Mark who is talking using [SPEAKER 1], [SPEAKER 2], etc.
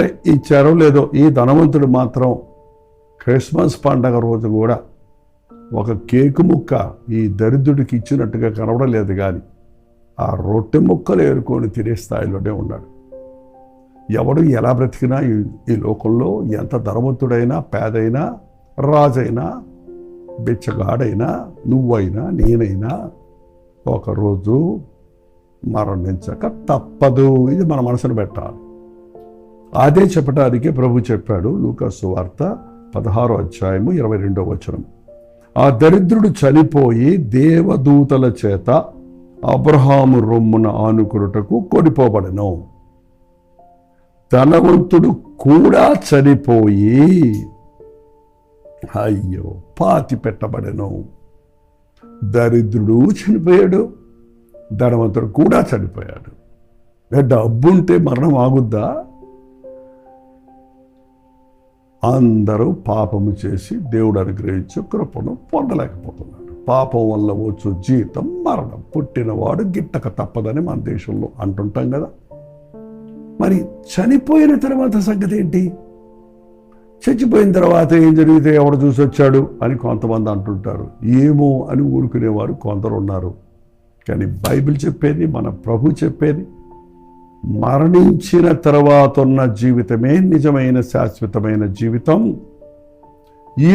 [SPEAKER 1] అంటే ఇచ్చారో లేదో ఈ ధనవంతుడు మాత్రం క్రిస్మస్ పండగ రోజు కూడా ఒక కేకు ముక్క ఈ దరిద్రుడికి ఇచ్చినట్టుగా కనబడలేదు కానీ ఆ రొట్టె ముక్కలు ఏరుకొని తినే స్థాయిలోనే ఉన్నాడు. ఎవడు ఎలా బ్రతికినా ఈ ఈ లోకంలో ఎంత ధనవంతుడైనా పేదైనా రాజైనా బిచ్చగాడైనా నువ్వైనా నేనైనా ఒకరోజు మరణించక తప్పదు. ఇది మన మనసును పెట్టాలి. అదే చెప్పటానికే ప్రభు చెప్పాడు లూకాసు వార్త పదహారో అధ్యాయము ఇరవై రెండో వచనం. ఆ దరిద్రుడు చనిపోయి దేవదూతల చేత అబ్రహాము రొమ్మున ఆనుకునుటకు కొనిపోబడను. ధనవంతుడు కూడా చనిపోయి అయ్యో పాతి పెట్టబడను. దరిద్రుడు చనిపోయాడు ధనవంతుడు కూడా చనిపోయాడు. డబ్బుంటే మరణం ఆగుద్దా? అందరూ పాపము చేసి దేవుడు అనుగ్రహించు కృపను పొందలేకపోతున్నారు. పాపం వల్ల వచ్చు జీతం మరణం. పుట్టినవాడు గిట్టక తప్పదని మన దేశంలో అంటుంటాం కదా. మరి చనిపోయిన తర్వాత సంగతి ఏంటి? చచ్చిపోయిన తర్వాత ఏం జరిగితే ఎవడు చూసి వచ్చాడు అని కొంతమంది అంటుంటారు. ఏమో అని ఊరుకునేవారు కొందరు ఉన్నారు కానీ బైబిల్ చెప్పేది మన ప్రభు చెప్పేది మరణించిన తర్వాత ఉన్న జీవితమే నిజమైన శాశ్వతమైన జీవితం.